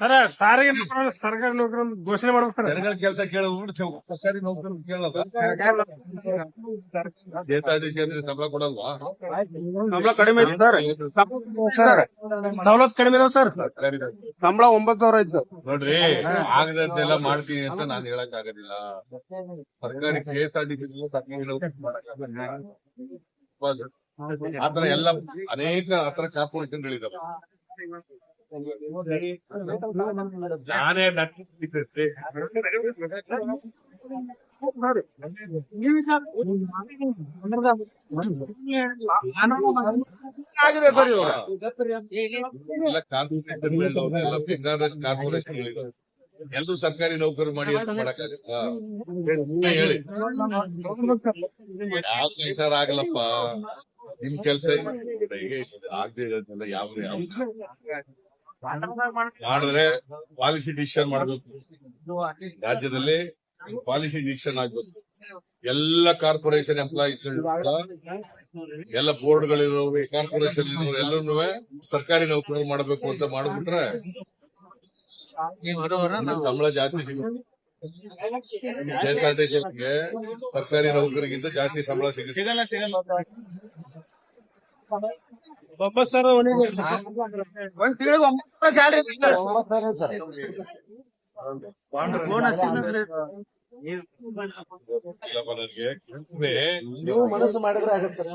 Sir ಸಾರಿಗೆ ಸರ್ಕಾರಿ ನೌಕರ ಘೋಷಣೆ ಮಾಡ್ಬೇಕು ಸರ್. ಕೆಲಸ ಕೇಳೋದು ಸರ್ಕಾರಿ ಕೇಳೋದ. ಅಂದ್ರೆ ಸಂಬಳ ಕೊಡಲ್ವಾ? ಸಂಬಳ ಕಡಿಮೆ ಸರ್ ಸರ್. ಸವಲತ್ತು ಕಡಿಮೆ ಇದಾವ ಸರ್. ಸಂಬಳ ಒಂಬತ್ ಸಾವಿರ ಐತಿ ಸರ್. ನೋಡ್ರಿ ಆಗದಂತೆಲ್ಲ ಮಾಡ್ತೀನಿ ಅಂತ ನಾನು ಹೇಳಕ್ ಆಗೋದಿಲ್ಲ ಸರ್ಕಾರಿ ಕೆಎಸ್ಆರ್ಟಿಸಿ ಸರ್ಕಾರಿ ನೌಕರಿ ಮಾಡಕ್ಕಾಗಲ್ಲ. ಆತರ ಎಲ್ಲ ಅನೇಕ ಆತರ ಕಾರ್ಪೊರೇಷನ್ಗಳಿದಾವೆ ನಾನೇ ಆಗಿದೆ ಸರ್ ಕಾರ್ಪೊರೇಷನ್ ಎಲ್ಲರೂ ಸರ್ಕಾರಿ ನೌಕರ ಮಾಡಿ ಹೇಳಿ. ಯಾವ ಕೆಲಸ ಆಗಲ್ಲಪ್ಪ? ನಿಮ್ ಕೆಲ್ಸ ಆಗದೆ ಇರೋದೆಲ್ಲ ಯಾವ ಯಾವ ಮಾಡಿದ್ರೆ ಪಾಲಿಸಿ ಡಿಸಿಷನ್ ಮಾಡ್ಬೇಕು. ರಾಜ್ಯದಲ್ಲಿ ಪಾಲಿಸಿ ಡಿಸಿಷನ್ ಆಗ್ಬೇಕು. ಎಲ್ಲ ಕಾರ್ಪೊರೇಷನ್ ಎಂಪ್ಲಾಯೀಸ್ ಎಲ್ಲ ಬೋರ್ಡ್ ಗಳಿರೋ ಕಾರ್ಪೊರೇಷನ್ ಇರೋರು ಎಲ್ಲರೂ ಸರ್ಕಾರಿ ನೌಕರಿ ಮಾಡಬೇಕು ಅಂತ ಮಾಡ್ಬಿಟ್ರೆ ಸಂಬಳ ಜಾಸ್ತಿ ಸಿಗುತ್ತೆ. ಕೆಎಸ್ಆರ್ಟಿಸಿಗೆ ಸರ್ಕಾರಿ ನೌಕರಿಗಿಂತ ಜಾಸ್ತಿ ಸಂಬಳ ಸಿಗುತ್ತೆ. ಸರ್ ಅವನಿಗೆ ಒಂದ್ ತಿಂಗಳಿಗೆ ಒಂಬತ್ತು ಸಾವಿರ ಸ್ಯಾಲರಿ ಸರ್. ನೀವು ಮನಸ್ಸು ಮಾಡಿದ್ರೆ ಆಗತ್ತೆ ಸರ್.